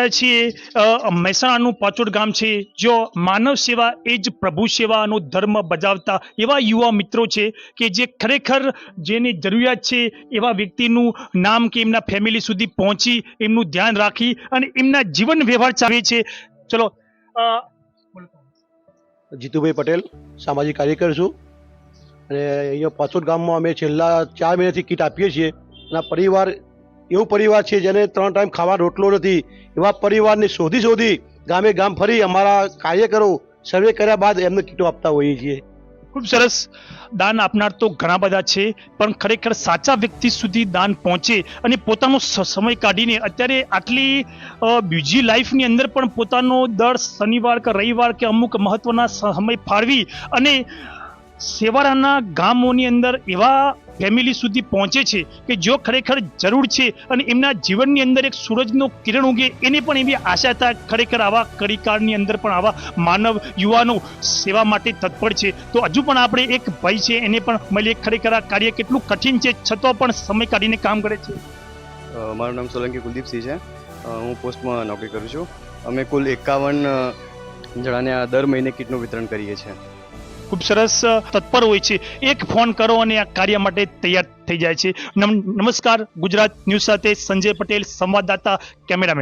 રહ્યા છીએ મહેસાણાનું પાચોડ ગામ છે જો માનવ સેવા એ જ પ્રભુ સેવાનો ધર્મ બજાવતા એવા યુવા મિત્રો છે કે જે ખરેખર જેની જરૂરિયાત છે એવા વ્યક્તિનું નામ કે એમના ફેમિલી સુધી પહોંચી, એમનું ધ્યાન રાખી અને એમના જીવન વ્યવહાર ચાલે છે. ચલો જીતુભાઈ પટેલ, સામાજિક કાર્યકર છું. અને અહીંયા પાછોડ ગામમાં અમે છેલ્લા ચાર મહિનાથી કીટ આપીએ છીએ. અને પરિવાર એવું પરિવાર છે જેને ત્રણ ટાઈમ ખાવા રોટલો નથી. એવા પરિવારને શોધી શોધી ગામે ગામ ફરી અમારા કાર્યકરો સર્વે કર્યા બાદ એમને કીટો આપતા હોઈએ છીએ. ખૂબ સરસ દાન આપનાર તો ઘણા બધા છે, પણ ખરેખર સાચા વ્યક્તિ સુધી દાન પહોંચે અને પોતાનો સમય કાઢીને અત્યારે આટલી બીજી લાઈફની અંદર પણ પોતાનો દર શનિવાર કે રવિવાર કે અમુક મહત્વના સમય ફાળવી અને સેવાળાના ગામોની અંદર એવા ફેમિલી સુધી પહોંચે છે કે જો ખરેખર જરૂર છે અને એમના જીવનની અંદર એક સૂરજનો કિરણ ઉગે, એની પણ એવી આશા થાય ખરેખર આવા કડીકાળની અંદર પણ આવા માનવ યુવાનો સેવા માટે તત્પર છે. તો હજુ પણ આપણે એક ભાઈ છે, એને પણ મળીએ. ખરેખર આ કાર્ય કેટલું કઠિન છે, છતાં પણ સમય કાઢીને કામ કરે છે. મારું નામ સોલંકી કુલદીપસિંહ છે. હું પોસ્ટમાં નોકરી કરું છું. અમે કુલ એકાવન જણાને આ દર મહિને કીટનું વિતરણ કરીએ છીએ. ખૂબ સરસ તત્પર હોય છે. એક ફોન કરો અને આ કાર્ય માટે તૈયાર થઈ જાય છે. નમ- નમસ્કાર, ગુજરાત ન્યૂઝ સાથે સંજય પટેલ, સંવાદદાતા, કેમેરામેન.